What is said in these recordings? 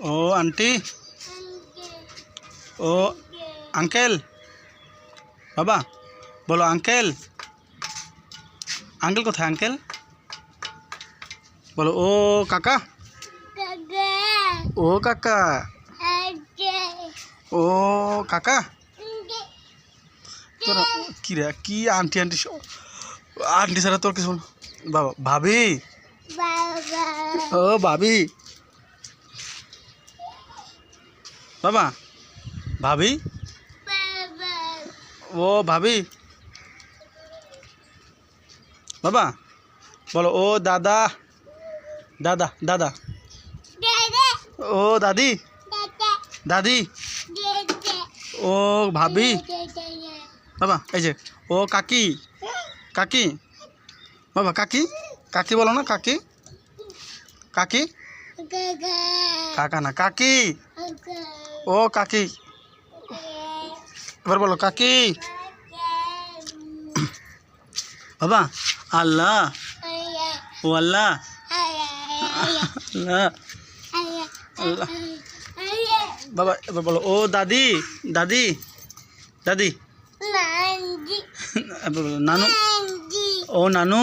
ও aunty? ও uncle? বাবা বলো uncle? Uncle কোথায় আঙ্কেল? বলো ও কাকা? ও কাকা? ও কাকা? তোর কি রে কি আন্টি আন্টি আন্টি ছাড়া তোর কিছু বাবা ভাবি? ও ভাবি? বাবা, ভাবি? ও, ভাবি? বাবা, বলো, ও দাদা দাদা দাদা। ও, দাদি? দাদি? ও, ভাবি? বাবা, এই যে, ও কাকি কাকি? বাবা, কাকি? কাকি বলো না, কাকি? কাকি? কাকা না, কাকি? ও, কাকি। এবার বলো, কাকি। বাবা, আল্লাহ। ও, আল্লাহ। আল্লাহ। বাবা, এবার বলো, ও, দাদি দাদি দাদি। নানু। ও, নানু।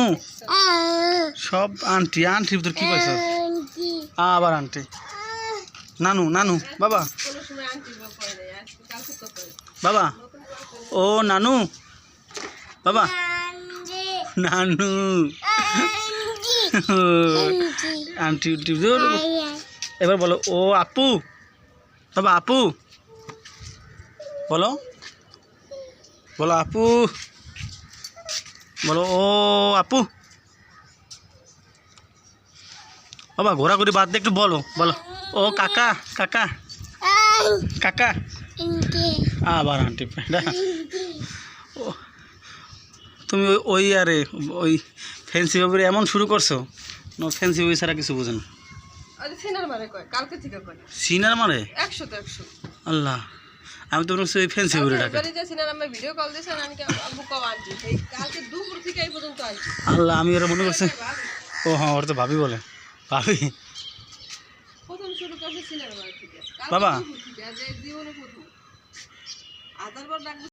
সব আন্টি, আন্টির ভিতর কি পাইছ আবার আন্টি। নানু নানু, বাবা। বাবা, ও নানু, বাবা। নানু। আন্টি এবার বলো, ও আপু, বাবা, আপু। বলো বলো, আপু। বলো, ও আপু। বাবা, ঘোরাঘুরি বাদ দিয়ে একটু বলো বলো। ও কাকা কাকা। কাকা। আবার আন্টি ও তুমি ওই- ওই আরে ওই ফ্যান্সি ভাবে এমন শুরু করছ? নো ফ্যান্সি বই ছাড়া কিছু বুঝেন। সিনার মারে আল্লাহ আমি তো মনে ওই ফ্যান্সি বই ডাকে আল্লাহ আমি ওরা মনে করছি ও হ্যাঁ ওরা তো ভাবি বলে। ভাবি প্রথম শুরু করছে সিনার মারে থেকে কালকে বাবা।